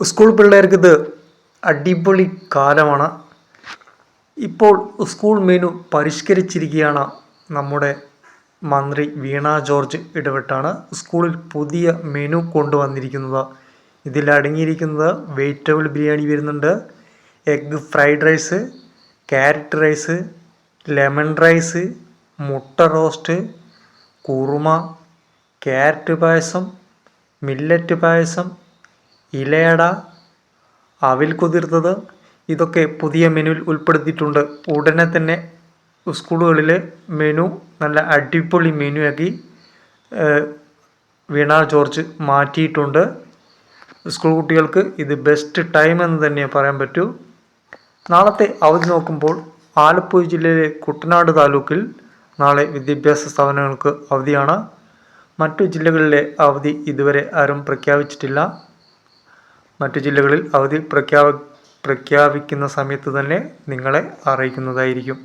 School പിള്ളേർക്ക് ഇത് അടിപൊളി കാലമാണ്. ഇപ്പോൾ സ്കൂൾ മെനു പരിഷ്കരിച്ചിരിക്കുകയാണ് നമ്മുടെ മന്ത്രി വീണ ജോർജ് ഇടപെട്ടാണ് സ്കൂളിൽ പുതിയ മെനു കൊണ്ടുവന്നിരിക്കുന്നത്. ഇതിൽ അടങ്ങിയിരിക്കുന്നത് വെജിറ്റബിൾ ബിരിയാണി വരുന്നുണ്ട്. Egg fried rice carrot rice lemon rice മുട്ട roast kurma carrot payasam millet payasam ilayada അവിൽ കുതിർത്തത് ഇതൊക്കെ പുതിയ മെനുവിൽ ഉൾപ്പെടുത്തിയിട്ടുണ്ട്. ഉടനെ തന്നെ സ്കൂളുകളിൽ മെനു നല്ല അടിപൊളി മെനു ആക്കി വീണ ജോർജ് മാറ്റിയിട്ടുണ്ട്. സ്കൂൾ കുട്ടികൾക്ക് ഇത് ബെസ്റ്റ് ടൈം എന്ന് തന്നെ പറയാൻ പറ്റൂ. നാളത്തെ അവധി നോക്കുമ്പോൾ ആലപ്പുഴ ജില്ലയിലെ കുട്ടനാട് താലൂക്കിൽ നാളെ വിദ്യാഭ്യാസ സ്ഥാപനങ്ങൾക്ക് അവധിയാണ്. മറ്റു ജില്ലകളിലെ അവധി ഇതുവരെ ആരും പ്രഖ്യാപിച്ചിട്ടില്ല. മറ്റു ജില്ലകളിൽ അവധി പ്രഖ്യാപി പ്രഖ്യാപിക്കുന്ന സമയത്ത് തന്നെ നിങ്ങളെ അറിയിക്കുന്നതായിരിക്കും.